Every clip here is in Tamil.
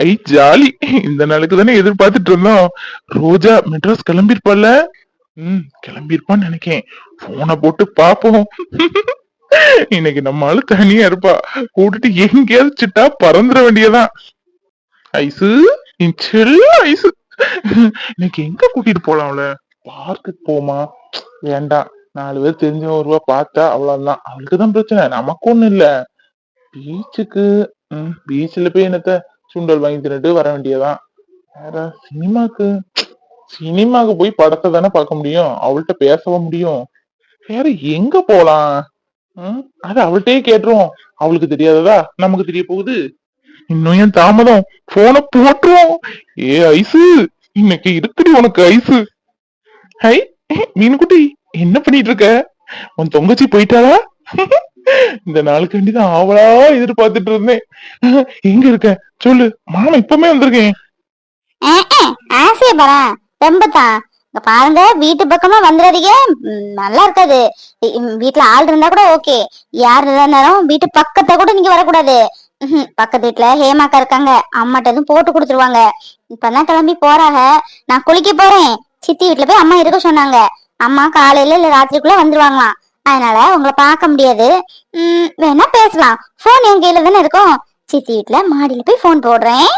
ஐ ஜாலி. இந்த நாளுக்கு தானே எதிர்பார்த்துட்டு இருந்தோம். ரோஜா மெட்ராஸ் கிளம்பிருப்பால ம் கிளம்பிருப்பான்னு நினைக்கேன். போனை போட்டு பாப்போம் இன்னைக்கு நம்ம ஆளு தனியா இருப்பா. கூட்டிட்டு எங்கேயாவது சிட்டா பறந்துட வேண்டியதான் ஐசு என் செல்ல ஐசு. இன்னைக்கு எங்க கூட்டிட்டு போலாம்ல? பார்க்குக்கு போமா. வேண்டாம் நாலு பேர் தெரிஞ்ச ஒருவா பார்த்தா அவ்வளவுதான். அவளுக்கு தான் பிரச்சனை. நமக்கு ஒண்ணும் இல்ல. பீச்சுக்கு ம் பீச்ல போய் என்னத்த சுண்டல் வாங்கி தின்னுட்டு வர வேண்டியதான் வேற சினிமாக்கு சினிமாக்கு போய் படத்தை தானே பார்க்க முடியும். அவள்கிட்ட பேசவும் முடியும். வேற எங்க போலாம்? அது அவள்கிட்டயே கேட்டுருவோம். அவளுக்கு தெரியாததா? நமக்கு தெரிய போகுது. இன்னும் ஏன் தாமதம். போன போட்டுருவோம். ஏ ஐசு! இன்னைக்கு இருக்குடி உனக்கு ஐசு. ஹை மீன்குட்டி என்ன பண்ணிட்டு இருக்க? உன் தொங்கச்சி போயிட்டாளா? இந்த நாளுக்கு வேண்டிதான் ஆவலா எதிர்பார்த்துட்டு இருந்தேன். எங்க இருக்க? சொல்லு. மாமா இப்பமே வந்திருக்கேன். ஆசைய பாரு ரொம்பத்தான் இங்க பாருங்க வீட்டு பக்கமா வந்துடாதீங்க. நல்லா இருக்காது. வீட்டுல ஆள் இருந்தா கூட ஓகே. யார் இருந்தாலும் வீட்டு பக்கத்தை கூட நீங்க வரக்கூடாது. பக்கத்து வீட்டுல ஹேமாக்கா இருக்காங்க. அம்மாட்ட எதுவும் போட்டு கொடுத்துருவாங்க. இப்பதான் கிளம்பி போறாங்க. நான் குளிக்க போறேன். சித்தி வீட்டுல போய் அம்மா இருக்க சொன்னாங்க. அம்மா காலையில இல்ல ராத்திரிக்குள்ள வந்துருவாங்களாம். அதனால உங்களை பார்க்க முடியாது. ம், வேணா பேசலாம். போன் என் கையில தானே இருக்கும். சித்தி வீட்டுல மாடியில போய் போன் போடுறேன்.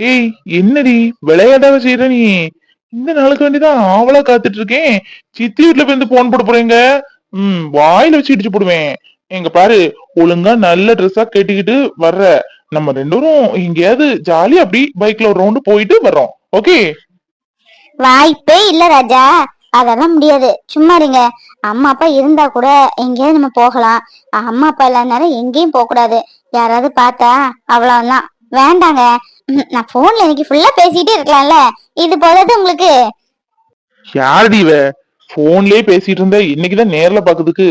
ஏய் என்னடி? விளையாடாவ செய்யற நீ? இந்த நாளுக்கு வேண்டிதான் ஆவலா காத்துட்டு இருக்கேன் சித்தி வீட்டுல போய் இருந்து போன் போட போறீங்க? ம் வாயில வச்சு இடிச்சு போடுவேன். எங்க பாரு ஒழுங்கா நல்ல ட்ரெஸ்ஸா கட்டிக்கிட்டு வர்ற. நம்ம ரெண்டு பேரும் எங்கேயாவது ஜாலியா அப்படி பைக்ல ஒரு ரவுண்டு போயிட்டு வர்றோம். ஓகே வாய்ப்பே இல்ல ராஜா. அதெல்லாம் முடியாது. சும்மா இருங்க. அம்மா அப்பா இருந்தா கூட எங்கேயாவது நம்ம போகலாம். அம்மா அப்பா இல்லாதனால எங்கேயும் போக கூடாது. யாராவது பார்த்தா அவ்வளவுதான். வேண்டாங்க. நான் போன்ல இன்னைக்கு ஃபுல்லா பேசிட்டே இருக்கலாம்ல. இது போதாது உங்களுக்கு. யாருடி இவ? போன்லயே பேசிட்டு இருந்தா. இன்னைக்குதான் நேர்ல பாக்குறதுக்கு.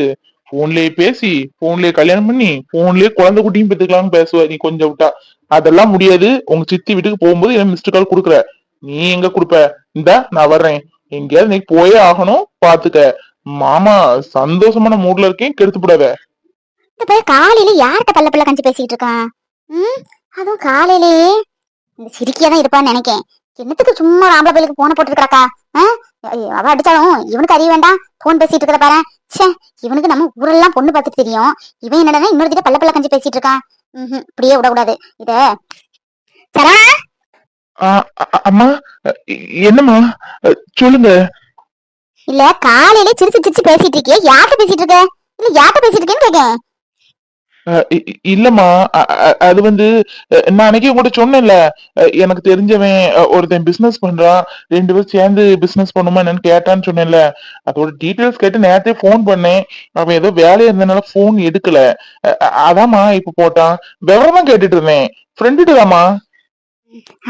போன்லயே பேசி போன்லயே கல்யாணம் பண்ணி போன்லயே குழந்தை குட்டியும் பெத்துக்கலாம்னு பேசுவ. நீ கொஞ்சம் விட்டா. அதெல்லாம் முடியாது. உங்க சித்தி வீட்டுக்கு போகும்போது என்ன மிஸ்டு கால் குடுக்குற? நீ எங்க குடுப்ப? இந்தா நான் வர்றேன். எங்கேயாவது நீ போயே ஆகணும். பாத்துக்க. மாமா சந்தோஷமான மூட்ல இருக்கேன். கெடுத்து விடாத காலையில யார்கிட்ட பல்ல பல்ல கஞ்சி பேசிட்டு இருக்கான்? ம்? அதுவும் காலையிலேயே இந்த சிரிக்கியா தான் இருப்பான்னு நினைக்கேன். என்னத்துக்கு சும்மா ஒரு ஆம்பளை பையலுக்கு போன போட்டுருக்காக்கா அவ அடிச்சாலும் இவனுக்கு அறிய வேண்டாம். போன் பேசிட்டு இருக்கிற பாரு. ச்சே இவனுக்கு நம்ம ஊரெல்லாம் பொண்ணு பார்த்துட்டு தெரியும். இவன் என்னடா இன்னொருத்திட்ட பல்ல பல்ல கஞ்சி பேசிட்டு இருக்கான். ம்ஹும், இப்படியே விடக்கூடாது. இத. சரா! அம்மா என்னம்மா? சொல்லுங்க. இல்ல காலையில சிரிச்சு சிரிச்சு பேசிட்டு இருக்கியே. யார்கிட்ட பேசிட்டு இருக்க? இல்ல யார்கிட்ட பேசிட்டு இருக்கேன்னு இ- இல்லம்மா. அது வந்து நான் அன்னைக்கு உங்கள்கிட்ட சொன்னேன்ல. எனக்கு தெரிஞ்சவன் ஒருத்தன் பிசினஸ் பண்றான். ரெண்டு பேரும் சேர்ந்து பிசினஸ் பண்ணுமா என்னன்னு கேட்டான்னு சொன்னேன்ல. அதோட டீட்டெயில்ஸ் கேட்டு நேரத்தே ஃபோன் பண்ணேன். அவன் ஏதோ வேலையா இருந்தனால ஃபோன் எடுக்கல. அதாம்மா இப்ப போட்டான். விவரமா கேட்டுட்டு இருந்தேன். ஃப்ரெண்டுட்டு தாம்மா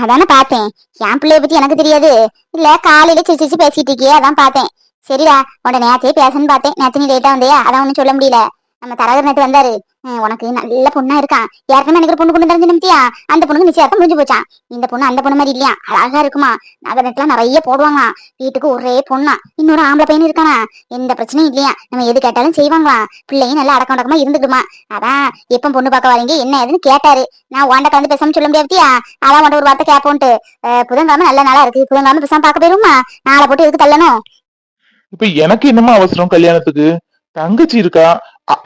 அதானே பார்த்தேன். என் பிள்ளைய பத்தி எனக்கு தெரியாது. இல்ல காலையில சிரிச்சு சிரிச்சு பேசிட்டு இருக்கியே அதான் பார்த்தேன். சரிடா உன்ட நேரத்தையே பேசணும்னு பார்த்தேன். நேத்து நீ லேட்டா வந்தியா? அதான் ஒண்ணும் சொல்ல முடியல. நம்ம தராதர் நட்டு வந்தாரு. உனக்கு நல்ல பொண்ணா இருக்கான் ஏற்கனவே எனக்கு பொண்ணு கொண்டு தெரிஞ்சு நிமித்தியா? அந்த பொண்ணுக்கு நிச்சயத்தை முடிஞ்சு போச்சான் இந்த பொண்ணு அந்த பொண்ணு மாதிரி இல்லையா? அழகா இருக்குமா? நகை நெட்லாம் நிறைய போடுவாங்க வீட்டுக்கு ஒரே பொண்ணா. இன்னொரு ஆம்பளை பையன் இருக்கானா? எந்த பிரச்சனையும் இல்லையா? நம்ம எது கேட்டாலும் செய்வாங்களாம் பிள்ளையும் நல்லா அடக்கம் அடக்கமா இருந்துக்குமா அதான் எப்ப பொண்ணு பார்க்க வரீங்க? என்ன ஏதுன்னு கேட்டாரு. நான் உண்ட கலந்து பேசாம சொல்ல முடியாதியா அதான் உண்ட ஒரு வார்த்தை கேப்போன்ட்டு. புதன்கிழமை நல்ல நாளா இருக்கு. புதன்கிழமை பேசாம பார்க்க போயிருமா நாளை போட்டு எதுக்கு தள்ளணும்? இப்ப எனக்கு என்னமா அவசரம் கல்யாணத்துக்கு? தங்கச்சி இருக்கா?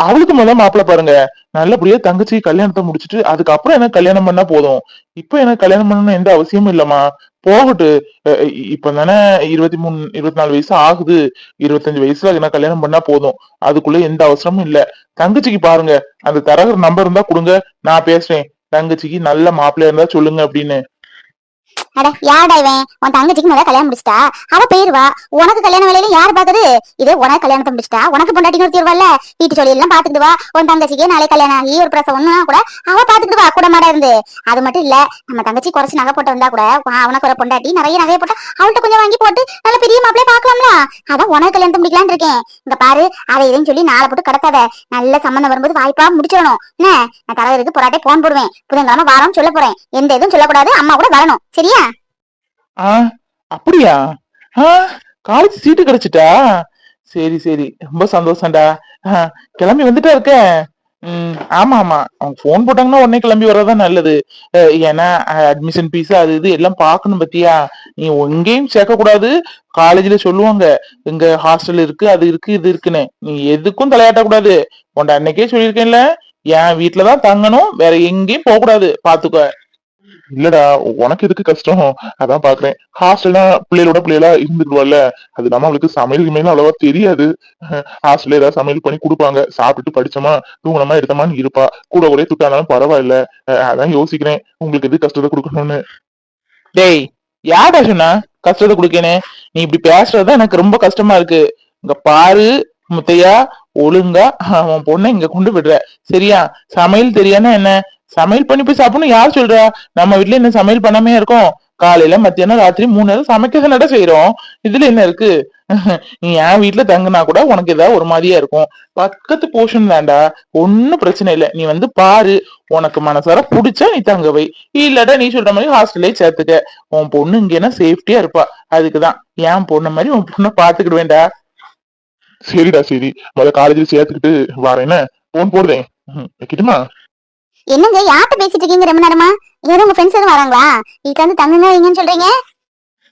அவளுக்கு முதல்ல மாப்பிள்ள பாருங்க. நல்லபடியா தங்கச்சி கல்யாணத்தை முடிச்சிட்டு அதுக்கப்புறம் எனக்கு கல்யாணம் பண்ணா போதும். இப்ப எனக்கு கல்யாணம் பண்ணணும் எந்த அவசியமும் இல்லம்மா. போகட்டு இப்ப தானே இருபத்தி மூணு இருபத்தி நாலு வயசு ஆகுது. இருபத்தஞ்சு வயசுல என்ன கல்யாணம் பண்ணா போதும். அதுக்குள்ள எந்த அவசரமும் இல்ல. தங்கச்சிக்கு பாருங்க. அந்த தரகர் நம்பர் இருந்தா கொடுங்க. நான் பேசுறேன். தங்கச்சிக்கு நல்ல மாப்பிள்ளையா இருந்தா சொல்லுங்க அப்படின்னு. அட யாடா இவன்? உன் தங்கச்சிக்கு முதல்ல கல்யாணம் முடிச்சிட்டா? அவ போயிருவா. உனக்கு கல்யாண வேலையில யார் பாக்குது இதே உனக்கு கல்யாணத்தை முடிச்சிட்டா? உனக்கு பொண்டாட்டி ஒருத்தி வீட்டு சொல்லி எல்லாம் பாத்துக்கிட்டு வா. உன் தங்கச்சிக்கு நாளை கல்யாணம் ஆகி ஒரு பிரசவம்னா கூட அவ பாத்துக்கிட்டு வா. கூட மாட இருந்து. அது மட்டும் இல்ல நம்ம தங்கச்சி குறைச்சு நகை போட்டு வந்தா கூட வா, உனக்கு ஒரு பொண்டாட்டி நிறைய நகையை போட்டு அவள்கிட்ட கொஞ்சம் வாங்கி போட்டு நல்ல பெரிய மாப்பிளே பாக்கலாம்ல அதான் உனக்கு கல்யாணத்தை முடிக்கலான்னு இருக்கேன். இங்க பாரு அதை இதையும் சொல்லி நாளை போட்டு கடத்தாத நல்ல சம்மந்தம் வரும்போது வாய்ப்பா முடிச்சிடணும். என்ன? நான் தலைவருக்கு பொறாட்டே போன் போடுவேன். புதன்கிழமை வாரம் சொல்ல போறேன். எந்த இதுவும் சொல்லக்கூடாது. அம்மா கூட வரணும். சரியா? ஆ அப்படியா? ஆ காலேஜ் சீட்டு கிடைச்சிட்டா? சரி சரி ரொம்ப சந்தோஷம்டா. கிளம்பி வந்துட்டா இருக்கேன் ம் ஆமா ஆமா. அவங்க ஃபோன் போட்டாங்கன்னா உடனே கிளம்பி வர்றதுதான் நல்லது. ஏன்னா அட்மிஷன் ஃபீஸ் அது இது எல்லாம் பார்க்கணும் பத்தியா? நீ எங்கேயும் சேர்க்கக்கூடாது. காலேஜ்ல சொல்லுவாங்க எங்க ஹாஸ்டல் இருக்கு அது இருக்கு இது இருக்குன்னு. நீ எதுக்கும் தலையாட்ட கூடாது உன்ட அன்னைக்கே சொல்லியிருக்கேன்ல என் வீட்டுலதான் தங்கணும் வேற எங்கேயும் போக கூடாது பாத்துக்க. இல்லடா உனக்கு எதுக்கு கஷ்டம்? அதான் பாக்குறேன். ஹாஸ்டல்னா பிள்ளைகளோட பிள்ளைகளா இருந்துக்குவாள்ல அது நம்ம அவளுக்கு சமையல் மேல அவ்வளவா தெரியாது. ஹாஸ்டல்ல ஏதாவது சமையல் பண்ணி கொடுப்பாங்க. சாப்பிட்டுட்டு படிச்சோமா தூங்கணமா எடுத்தமான்னு இருப்பா. கூட ஒரே துட்டானாலும் பரவாயில்ல. அதான் யோசிக்கிறேன். உங்களுக்கு எது கஷ்டத்தை கொடுக்கணும்னு? டேய் யாடா சொன்னா கஷ்டத்தை கொடுக்கேனே? நீ இப்படி பேசுறதுதான் எனக்கு ரொம்ப கஷ்டமா இருக்கு. இங்க பாரு முத்தையா ஒழுங்கா அவன் பொண்ணை இங்க கொண்டு விடுற. சரியா? சமையல் தெரியானா என்ன? சமையல் பண்ணி போய் சாப்பிடணும். யார் சொல்றா? நம்ம வீட்டுல என்ன சமையல் பண்ணாமே இருக்கோம். காலையில மத்தியானம் ராத்திரி மூணு நேரம் சமைக்க நட செய்யறோம் இதுல என்ன இருக்கு? நீ என் வீட்டுல தங்குனா கூட உனக்கு ஏதாவது ஒரு மாதிரியா இருக்கும். பக்கத்து போர்ஷன் தான்டா. ஒன்னும் பிரச்சனை இல்லை. நீ வந்து பாரு. உனக்கு மனசார புடிச்சா நீ தங்க வை. இல்லாட்டா நீ சொல்ற மாதிரி ஹாஸ்டல்லே சேர்த்துக்க. உன் பொண்ணு இங்கன்னா சேஃப்டியா இருப்பா. அதுக்குதான். என் பொண்ணு மாதிரி உன் பொண்ணை பாத்துக்கிடுவேன்டா. சரிடா சரி முதல்ல காலேஜில் சேர்த்துக்கிட்டு வரேன்னு போன் போடுதேன். வைக்கட்டுமா? என்னங்க யார்கிட்ட பேசிட்டு இருக்கீங்க ரொம்ப நேரமா? யாரும் உங்க ஃப்ரெண்ட்ஸ் எதுவும் வராங்களா? வீட்டுல வந்து தங்குங்க வைங்கன்னு சொல்றீங்க?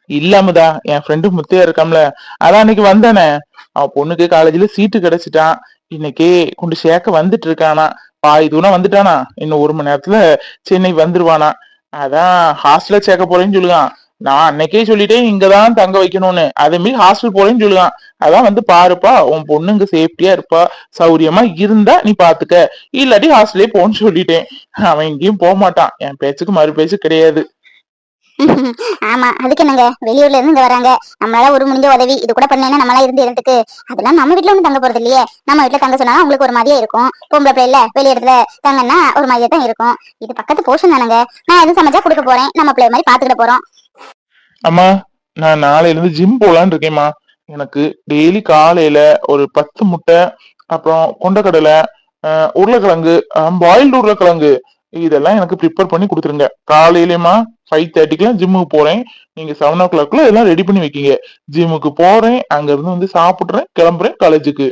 இல்லாமதா என் ஃப்ரெண்டு முத்தையா இருக்காம்ல. அதான் அன்னைக்கு வந்தானே. அவன் பொண்ணுக்கு காலேஜ்ல சீட்டு கிடைச்சிட்டான் இன்னைக்கு கொண்டு சேர்க்க வந்துட்டு இருக்கானா. பாதி தூரம் வந்துட்டானா. இன்னும் ஒரு மணி நேரத்துல சென்னை வந்துருவானா. அதான் ஹாஸ்டல்ல சேர்க்க போறேன்னு சொல்லுவான் நான் அன்னைக்கே சொல்லிட்டேன் இங்கதான் தங்க வைக்கணும்னு. அதே மாதிரி ஹாஸ்டல் போறேன்னு சொல்லுவான் அதான் வந்து பாருப்பா உன் பொண்ணு இங்க சேஃப்டியா இருப்பா சௌரியமா இருந்தா நீ பாத்துக்க. இல்லாட்டி ஹாஸ்டலே போன்னு சொல்லிட்டேன். அவன் எங்கேயும் போக மாட்டான். என் பேச்சுக்கு மறு பேச்சு கிடையாது. ஆமா அதுக்கு என்னங்க? வெளியூர்ல இருந்து இங்க வராங்க. நம்மளால ஒரு முடிஞ்ச உதவி இது கூட பண்ணேன்னா நம்மளா இருந்து இருந்துக்கு அதெல்லாம் நம்ம வீட்ல வந்து தங்க போறது இல்லையே நம்ம வீட்டுல தங்க சொன்னா உங்களுக்கு ஒரு மாதிரியா இருக்கும். பொம்பளை பிள்ளை வெளி இடத்துல தங்கன்னா ஒரு மாதிரியா தான் இருக்கும். இது பக்கத்து போர்ஷன் தானுங்க. நான் எதுவும் சமைச்சா கொடுக்க போறேன். நம்ம பிள்ளை மாதிரி பாத்துக்கிட போறோம். அம்மா நான் நாளையில இருந்து ஜிம் போலான்னு இருக்கேம்மா. எனக்கு டெய்லி காலையில ஒரு பத்து முட்டை அப்புறம் கொண்டக்கடலை அஹ், உருளைக்கிழங்கு பாயில்டு உருளைக்கிழங்கு. இதெல்லாம் எனக்கு ப்ரிப்பேர் பண்ணி கொடுத்துருங்க. காலையிலமா ஃபைவ் தேர்ட்டிக்கெலாம் ஜிம்முக்கு போறேன். நீங்க செவன் ஓ கிளாக்ல எல்லாம் ரெடி பண்ணி வைக்கீங்க. ஜிம்முக்கு போறேன் அங்க இருந்து வந்து சாப்பிடுறேன் கிளம்புறேன் காலேஜுக்கு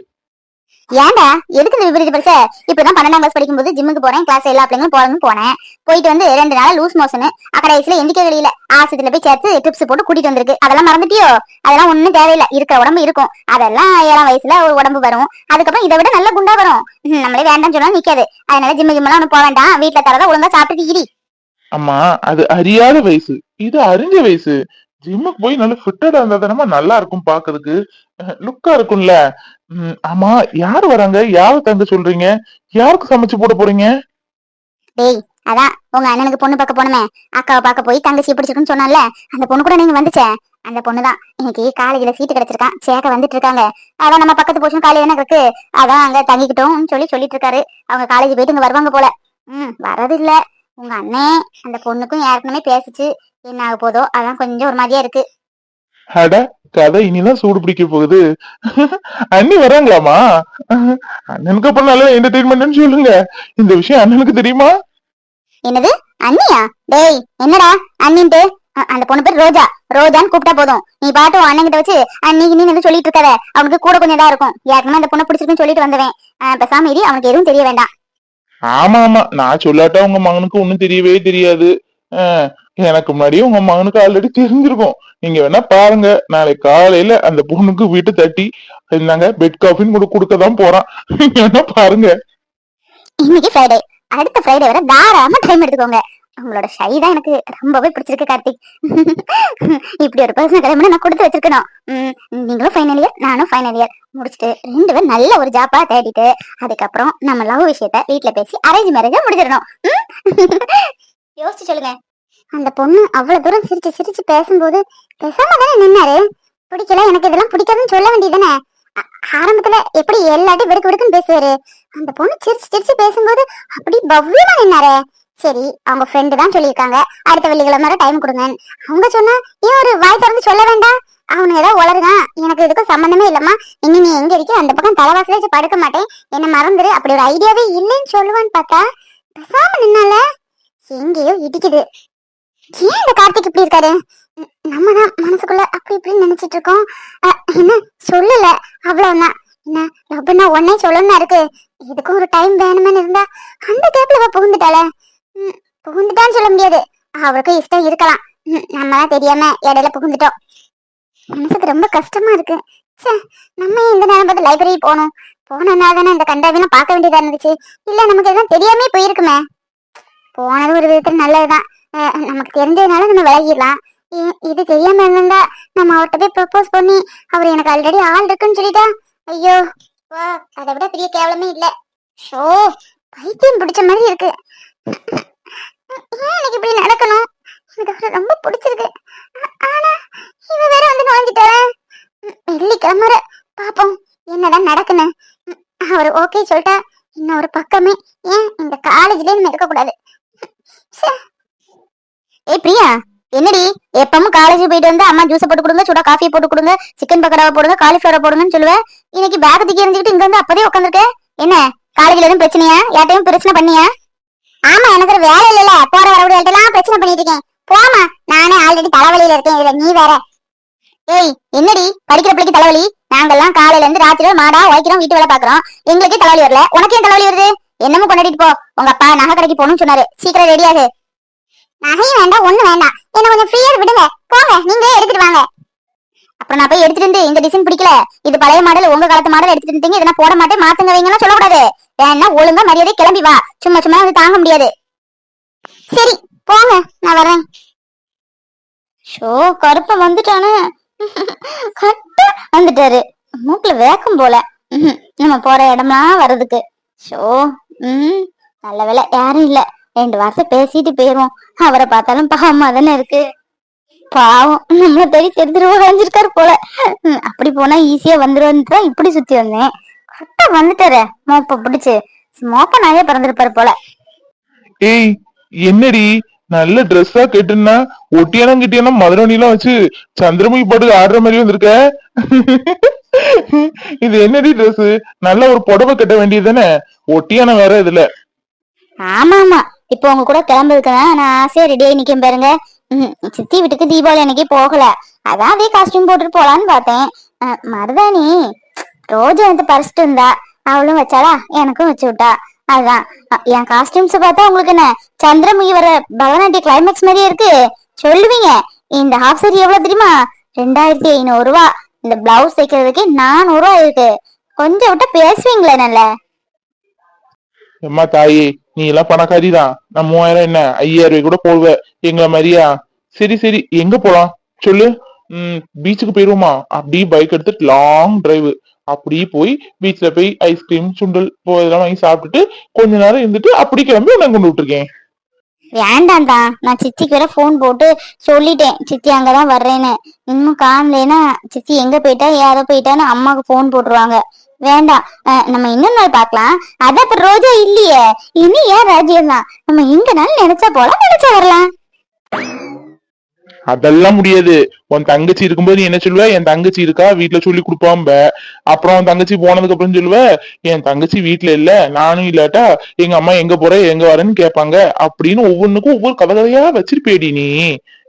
ஏன்டா? எதுக்கு இந்த விபரீத பரிச? இப்பதான் பன்னெண்டாம் கிளாஸ் படிக்கும்போது ஜிம்முக்கு போறேன். கிளாஸ் எல்லா பிள்ளைங்களும் போறேன்னு போனேன். போயிட்டு வந்து ரெண்டு நாள் லூஸ் மோஷன் வயசுல எந்திக்க வெளியில ஆசிரியத்துல போய் சேர்த்து டிப்ஸ் போட்டு கூட்டிட்டு வந்திருக்கு. அதெல்லாம் மறந்துட்டியோ? அதெல்லாம் ஒண்ணும் தேவையில்லை. இருக்கிற உடம்பு இருக்கும். அதெல்லாம் ஏழாம் வயசுல ஒரு உடம்பு வரும். அதுக்கப்புறம் இதை விட நல்ல குண்டா வரும். நம்மளே வேண்டாம்னு சொன்னா நிக்காது. அதனால ஜிம்மு ஜிம்மெல்லாம் ஒண்ணு போக வேண்டாம். வீட்டுல தரதான் ஒழுங்கா சாப்பிட்டு இரி. அம்மா அது அறியாத வயசு. இது அறிஞ்ச வயசு. ஜிம்முக்கு போய் நல்ல ஃபிட்டடா இருந்தா தானே நல்லா இருக்கும் பாக்குறதுக்கு. லுக்கா இருக்கும்ல. ஆமா யார் வராங்க? யார் தங்க சொல்றீங்க? யாருக்கு சமைச்சு போட போறீங்க? டேய் அதான் உங்க அண்ணனுக்கு பொண்ணு பார்க்க போனமே அக்காவை பார்க்க போய் தங்கச்சி பிடிச்சிருக்குன்னு சொன்னால அந்த பொண்ணு கூட நீங்க வந்துச்சே? அந்த பொண்ணு தான். இன்னைக்கு காலேஜ்ல சீட்டு கிடைச்சிருக்கான். சேர்க்க வந்துட்டு இருக்காங்க. அதான் நம்ம பக்கத்து போஷன் காலேஜ் தானே இருக்கு அதான் அங்க தங்கிக்கிட்டோம் சொல்லி சொல்லிட்டு இருக்காரு. அவங்க காலேஜ் போயிட்டு இங்க வருவாங்க போல. ம் வரது இல்ல உங்க அண்ணன் அந்த பொண்ணுக்கும் ஏற்கனவே பேசிச்சு. என்ன ஆக போதோ அதான் கொஞ்சம் ஒரு மாதிரியா இருக்கு. அட கதை இனிதான் சூடு பிடிக்க போகுது. அண்ணி வராங்களாமா அண்ணனுக்கு அப்புறம் நல்ல என்டர்டைன்மெண்ட்னு சொல்லுங்க. இந்த விஷயம் அண்ணனுக்கு தெரியுமா? என்னது? அண்ணியா? டேய் என்னடா? அண்ணின்ட்டு? அந்த பொண்ணு பேர் ரோஜா. ரோஜான்னு கூப்பிட்டா போதும். நீ பாட்டு அண்ணன் வச்சு அண்ணி நீ வந்து சொல்லிட்டு இருக்காத. அவனுக்கு கூட கொஞ்சம் இதா இருக்கும். ஏற்கனவே அந்த பொண்ணை பிடிச்சிருக்குன்னு சொல்லிட்டு வந்தவன் பேசாம இரு. அவனுக்கு எதுவும் தெரிய வேண்டாம். ஆமா ஆமா. நான் சொல்லாட்டா உங்க மகனுக்கு ஒண்ணும் தெரியவே தெரியாது. எனக்கு முன்னாடியே உங்க மகனுக்கு ஆல்ரெடி தெரிஞ்சிருக்கும். நீங்க வேணா பாருங்க. நாளைக்கு காலையில அந்த பொண்ணுக்கு வீட்டு தட்டி இருந்தாங்க பெட் காஃபின்னு கூட கொடுக்க தான் போறான். நீங்க வேணா பாருங்க. இன்னைக்கு ஃப்ரைடே அடுத்த ஃப்ரைடே வர தாராளமா டைம் எடுத்துக்கோங்க. உங்களோட ஷை தான் எனக்கு ரொம்பவே பிடிச்சிருக்கு கார்த்திக். இப்படி ஒரு பர்சனல் கிளம்பி நான் கொடுத்து வச்சிருக்கணும். உம், நீங்களும் ஃபைனல் இயர் நானும் ஃபைனல் இயர் முடிச்சுட்டு ரெண்டு பேரும் நல்ல ஒரு ஜாப்பா தேடிட்டு அதுக்கப்புறம் நம்ம லவ் விஷயத்த வீட்டுல பேசி அரேஞ்ச் மேரேஜா முடிச்சிடணும். யோசிச்சு சொல்லுங்க. அந்த பொண்ணு அவ்வளவு தூரம் சிரிச்சு சிரிச்சு பேசும்போது பேசாம தானே நின்னாரு? பிடிக்கல எனக்கு இதெல்லாம் பிடிக்காதுன்னு சொல்ல வேண்டியதானே ஆரம்பத்துல எப்படி எல்லாத்தையும் வெடுக்கு வெடுக்குன்னு பேசுவாரு? அந்த பொண்ணு சிரிச்சு சிரிச்சு பேசும்போது அப்படி பவ்யமா நின்னாரு. சரி அவங்க ஃப்ரெண்டு தான் சொல்லியிருக்காங்க. அடுத்த வெள்ளிக்கிழமை டைம் கொடுங்க அவங்க சொன்னா ஏன் ஒரு வாய் திறந்து சொல்ல வேண்டாம்? அவனு ஏதோ உளருதான் எனக்கு இதுக்கும் சம்மந்தமே இல்லம்மா. இனி நீ எங்க இருக்க அந்த பக்கம் தலைவாசல வச்சு படுக்க மாட்டேன். என்ன மறந்துரு. அப்படி ஒரு ஐடியாவே இல்லைன்னு சொல்லுவான்னு பார்த்தா பேசாம நின்னால எங்கேயோ இடிக்குது. ஏன் இந்த கார்த்திக் இப்படி இருக்காரு? நம்ம தான் மனசுக்குள்ள அப்படி இப்படின்னு நினைச்சிட்டு இருக்கோம் என்ன? சொல்லல. அவ்வளவுதான். என்ன? லவ்னா உடனே சொல்லணும்னா இருக்கு. இதுக்கும் ஒரு டைம் வேணுமென்னு இருந்தா அந்த கேப்ல அவ புகுந்துட்டாளே. ம், புகுந்துட்டான்னு சொல்ல முடியாது. அவளுக்கு இஷ்டம் இருக்கலாம். ம், நம்ம தான் தெரியாம இடையில புகுந்துட்டோம். மனசுக்கு ரொம்ப கஷ்டமா இருக்கு. ச்சே நம்ம இந்த நேரம் பார்த்து லைப்ரரி போகணும்? போனனால தானே இந்த கண்டாவிலாம் பார்க்க வேண்டியதா இருந்துச்சு. இல்ல நமக்கு எல்லாம் தெரியாமே போயிருக்குமே. போனது ஒரு விதத்துல நல்லதுதான். நமக்கு தெரிஞ்சதுனால நம்ம விலகிடலாம். இ- இது தெரியாம இருந்தா நம்ம அவர்கிட்ட போய் ப்ரப்போஸ் பண்ணி அவர் எனக்கு ஆல்ரெடி ஆள் இருக்குன்னு சொல்லிட்டா. ஐயோ வா அதை விட பெரிய கேவலமே இல்லை. ஷோ பைத்தியம் பிடிச்ச மாதிரி இருக்கு. ஏன் எனக்கு இப்படி நடக்கணும்? எனக்கு அவரை ரொம்ப பிடிச்சிருக்கு. ஆனா இவ வேற வந்து நுழைஞ்சிட்டேன் வெள்ளிக்கிழமை பாப்போம் என்னதான் நடக்குன்னு. அவர் ஓகே சொல்லிட்டா இன்னொரு பக்கமே. ஏன் இந்த காலேஜ்லயே நம்ம இருக்கக்கூடாது. ஏ ஏய் பிரியா என்னடி? எப்பவும் காலேஜ் போயிட்டு வந்து அம்மா ஜூஸ் போட்டு கொடுங்க சுட காஃபி போட்டு கொடுங்க சிக்கன் பக்கோடாவை போடுங்க காலிஃபிளவர் போடுங்கன்னு சொல்லுவேன் இன்னைக்கு பேக் தூக்கி எறிஞ்சுக்கிட்டு இங்க வந்து அப்பதே உட்காந்துருக்கேன் என்ன? காலேஜ்ல எதுவும் பிரச்சனையா? யார்ட்டையும் பிரச்சனை பண்ணியா? ஆமா எனக்கு ஒரு வேலை இல்ல போற வரவுடைய எல்லாம் பிரச்சனை பண்ணிட்டு இருக்கேன். போமா நானே ஆல்ரெடி தலைவலியில இருக்கேன். இதுல நீ வேற. ஏய் என்னடி? படிக்கிற பிள்ளைக்கு தலைவலி? நாங்கெல்லாம் காலையில இருந்து ராத்திரி மாடா உழைக்கிறோம் வீட்டு வேலை பாக்குறோம் எங்களுக்கே தலைவலி வரல. உனக்கு ஏன் தலைவலி வருது? என்னமோ கொண்டாடிட்டு போ. உங்க அப்பா நகை கடைக்கு போகணும்னு சொன்னாரு. சீக்கிரம் ரெடி ஆகு. நகையும் வேண்டாம் ஒண்ணு வேண்டாம். என்ன கொஞ்சம் ஃப்ரீயா விடுங்க. போங்க நீங்களே எடுத்துட்டு வாங்க. அப்புறம் நான் போய் எடுத்துட்டு வந்து இந்த டிசைன் பிடிக்கல. இது பழைய மாடல் உங்க காலத்து மாடல் எடுத்துட்டு இருந்தீங்க இதை போட மாட்டேன் மாத்துங்க வைங்கலாம் சொல்லக்கூடாது. வேணா ஒழுங்கா மரியாதை கிளம்பி வா. சும்மா சும்மா வந்து தாங்க முடியாது. சரி போங்க நான் வரேன் ஷோ கருப்ப வந்துட்டானே. கட்ட வந்துட்டாரு. மூக்குல வேக்கம் போல. நம்ம போற இடம்லாம் வர்றதுக்கு. ஷோ ம் நல்ல வேலை யாரும் இல்லை. ரெண்டு வார்த்தை பேசிட்டு போயிருவோம். அவரை பார்த்தாலும் பாவமா தானே இருக்கு. பாவம் நம்மள தேடி தெரிஞ்சிருவோ அடைஞ்சிருக்காரு போல. அப்படி போனா ஈஸியா வந்துருவான்னு தான் இப்படி சுத்தி வந்தேன். கரெக்டா வந்துட்டாரு மோப்ப பிடிச்சு. மோப்ப நிறைய பிறந்திருப்பாரு போல. ஏய் என்னடி? நல்ல ட்ரெஸ்ஸா கேட்டுன்னா ஒட்டியானம் கிட்டியானம் மதுரணிலாம் வச்சு சந்திரமுகி போட்டு ஆடுற மாதிரி வந்திருக்க? இது என்னடி Dress? நல்ல ஒரு புடவை கட்ட வேண்டியதுதானே ஒட்டியானம் வேற இதுல. ஆமா ஆமா இப்போ உங்க கூட கிளம்பிருக்கேன் நான் ஆசையா ரெடி ஆகி நிக்கும் பாருங்க. சித்தி வீட்டுக்கு தீபாவளி அன்னைக்கு போகல. அதான் அதே காஸ்டியூம் போட்டுட்டு போலான்னு பார்த்தேன். அஹ், மருதாணி. ரோஜா வந்து பறிச்சிட்டு இருந்தா அவளும் வச்சாளா? எனக்கும் வச்சு விட்டா. அதான். என் காஸ்டியூம்ஸ் பார்த்தா உங்களுக்கு என்ன? சந்திரமுகி வர பரதநாட்டிய கிளைமேக்ஸ் மாதிரியே இருக்கு. சொல்லுவீங்க. இந்த ஹாஃப் சாரி எவ்வளவு தெரியுமா? ரெண்டாயிரத்தி ஐநூறு ரூபா. இந்த பிளவுஸ் தைக்கிறதுக்கு நானூறு ரூபா இருக்கு. கொஞ்சம் விட்டு பேசுவீங்களே நல்ல அம்மா தாயி. நீ எல்லாம் பணக்காரி தான் நான் மூவாயிரம் என்ன? ஐயாயிரம் ரூபாய் கூட போடுவ எங்களை மாதிரியா? சரி சரி. எங்க போலாம்? சொல்லு. உம் பீச்சுக்கு போயிருவோமா? அப்படியே பைக் எடுத்துட்டு லாங் டிரைவ் அப்படியே போய் பீச்ல போய் ஐஸ்கிரீம் சுண்டல் போ இதெல்லாம் வாங்கி சாப்பிட்டுட்டு கொஞ்ச நேரம் இருந்துட்டு அப்படி கிளம்பி நான் கொண்டு விட்டுருக்கேன். வேண்டாம்டா. நான் சித்திக்கு வேற ஃபோன் போட்டு சொல்லிட்டேன். சித்தி அங்கதான் வர்றேன்னு. இன்னும் காணலைன்னா சித்தி எங்க போயிட்டா? யாரோ போயிட்டான்னு அம்மாக்கு ஃபோன் போட்டுருவாங்க. வேண்டாம். நம்ம இன்னொரு நாள் பார்க்கலாம். அதான் இப்ப ரோஜா இல்லையே. இனி ஏன் ராஜ்யம் தான் நம்ம எங்கனாலும் நினைச்சா போலாம் நினைச்சா வரலாம். அதெல்லாம் முடியாது. உன் தங்கச்சி இருக்கும்போது நீ என்ன சொல்லுவ? என் தங்கச்சி இருக்கா? வீட்டுல சொல்லி கொடுப்பாம்ப. அப்புறம் உன் தங்கச்சி போனதுக்கு அப்புறம் சொல்லுவ? என் தங்கச்சி வீட்டுல இல்ல. நானும் இல்லாட்டா எங்க அம்மா எங்க போற? எங்க வரேன்னு கேட்பாங்க அப்படின்னு ஒவ்வொன்றுக்கும் ஒவ்வொரு கதை கதையா வச்சிருப்பேடி நீ.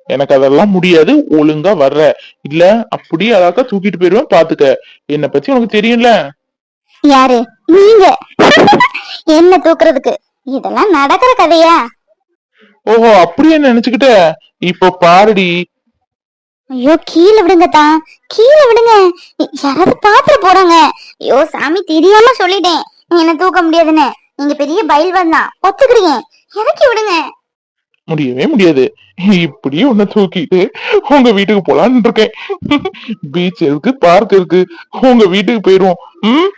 எனக்கு அதெல்லாம் முடியாது. ஒழுங்கா வர்ற. இல்ல அப்படியே அதாக்கா தூக்கிட்டு போயிருவேன் பாத்துக்க. என்னை பத்தி உனக்கு தெரியும்ல? யாரு? நீங்க. என்ன தூக்குறதுக்கு? இதெல்லாம் நடக்கிற கதையா? ஓஹோ அப்படியே நினைச்சுக்கிட்ட இப்ப பாருடி. ஐயோ கீழே விடுங்க தான் கீழே விடுங்க. யாராவது பாத்துற போறாங்க ஐயோ சாமி தெரியாம சொல்லிட்டேன். என்ன தூக்க முடியாதுன்னு. நீங்க பெரிய பயில்வன் தான். ஒத்துக்கிறீங்க. இறக்கி விடுங்க. முடியவே முடியாது. இப்படியே உன்னை தூக்கிட்டு உங்க வீட்டுக்கு போலான்னு இருக்கேன். பீச் இருக்கு பார்க் இருக்கு. உங்க வீட்டுக்கு போயிருவோம். ம்?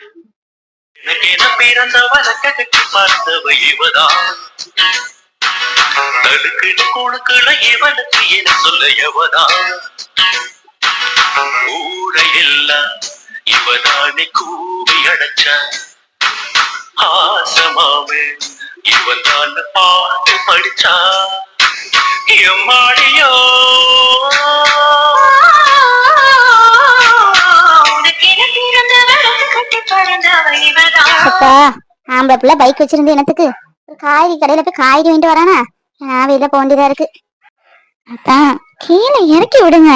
எனக்கென பிறந்தவள கட்டி பார்த்தவ இவதான் தடுக்கிடு குழுக்கள இவனுக்கு என சொல்ல எவதான் ஊரையெல்லாம் இவதானே கூவி அடைச்ச. ஆசமாவே இவன் தான் பாட்டு படிச்சா. எம்மாடியோ அப்பா ஆம்பளை பிள்ளை பைக் வச்சிருந்து என்னத்துக்கு? ஒரு காய்கறி கடையில போய் காய்கறி வாங்கிட்டு வரானா? நான் வெளியில போக வேண்டியதா இருக்கு. அதான் கீழே இறக்கி விடுங்க.